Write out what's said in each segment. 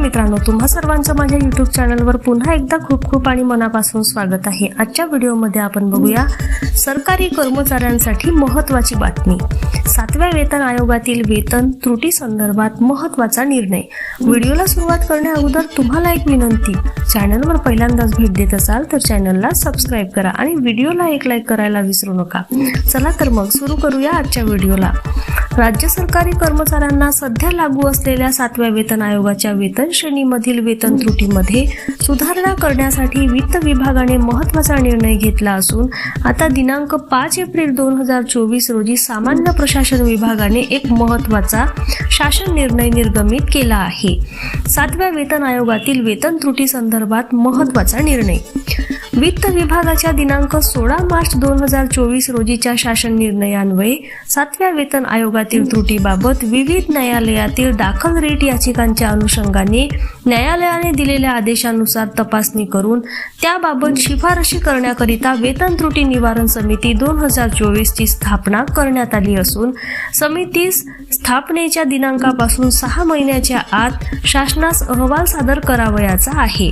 मित्रांनो तुम्हा सर्वांचं माझ्या युट्यूब चॅनलवर पुन्हा एकदा खूप खूप आणि मनापासून स्वागत आहे. आजच्या व्हिडिओमध्ये आपण बघूया सरकारी कर्मचाऱ्यांसाठी महत्त्वाची बातमी. सातव्या वेतन आयोगातील वेतन त्रुटी संदर्भात महत्त्वाचा निर्णय. व्हिडिओला सुरुवात करण्या अगोदर तुम्हाला एक विनंती चॅनलवर पहिल्यांदाच भेट देत असाल तर चॅनलला सबस्क्राईब करा आणि व्हिडिओला एक लाईक करायला विसरू नका. चला तर मग सुरू करूया आजच्या व्हिडिओला. राज्य सरकारी कर्मचाऱ्यांना सध्या लागू असलेल्या सातव्या वेतन आयोगाच्या वेतन श्रेणीमधील वेतन त्रुटीमध्ये सुधारणा करण्यासाठी वित्त विभागाने महत्त्वाचा निर्णय घेतला असून आता दिनांक पाच एप्रिल दोन हजार चोवीस रोजी सामान्य प्रशासन विभागाने एक महत्त्वाचा शासन निर्णय निर्गमित केला आहे. सातव्या वेतन आयोगातील वेतन त्रुटी संदर्भात महत्त्वाचा निर्णय वित्त विभागाच्या दिनांक सोळा मार्च दोन हजार चोवीस रोजीच्या शासन निर्णयान्वये सातव्या वेतन आयोगातील त्रुटीबाबत विविध न्यायालयातील दाखल रेट याचिकांच्या अनुषंगाने न्यायालयाने दिलेल्या आदेशानुसार तपासणी करून त्याबाबत शिफारशी करण्याकरिता वेतन त्रुटी निवारण समिती दोन हजार चोवीसची स्थापना करण्यात आली असून समितीस स्थापनेच्या दिनांकापासून सहा महिन्याच्या आत शासनास अहवाल सादर करावयाचा आहे.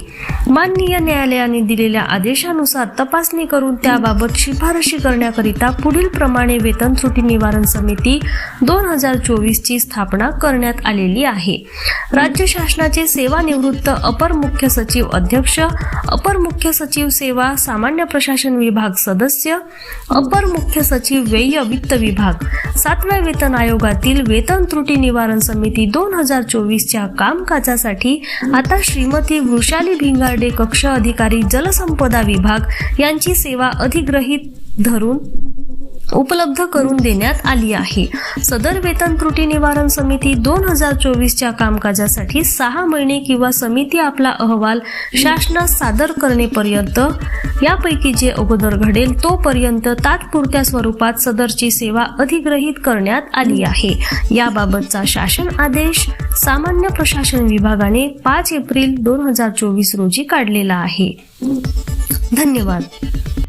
माननीय न्यायालयाने दिलेल्या आदेशानुसार तपासणी करून त्याबाबत शिफारशी करण्याकरिता पुढील प्रमाणे वेतन त्रुटी निवारण समिती दोन हजार चोवीसची स्थापना करण्यात आलेली आहे. राज्य शासनाचे सेवा सेवानिवृत्त अपर मुख्य सचिव अध्यक्ष अपर मुख्य सचिव सेवा सामान्य प्रशासन विभाग सदस्य अपर मुख्य सचिव व्यय वित्त विभाग. सातव्या वेतन आयोगातील वेतन त्रुटी निवारण समिती दोन हजार चोवीसच्या कामकाजासाठी आता श्रीमती वृषाली भिंगारडे कक्ष अधिकारी जलसंपदा विभाग यांची सेवा अधिग्रहित धरून उपलब्ध करून देण्यात आली आहे. सदर वेतन त्रुटी निवारण समिती दोन हजार चोवीसच्या कामकाजासाठी सहा महिने किंवा समिती आपला अहवाल शासनास सादर करणेपर्यंत यापैकी जे अगोदर घडेल तोपर्यंत तात्पुरत्या स्वरूपात सदरची सेवा अधिग्रहित करण्यात आली आहे. याबाबतचा शासन आदेश सामान्य प्रशासन विभागाने पाच एप्रिल दोन हजार चोवीस रोजी काढलेला आहे. धन्यवाद.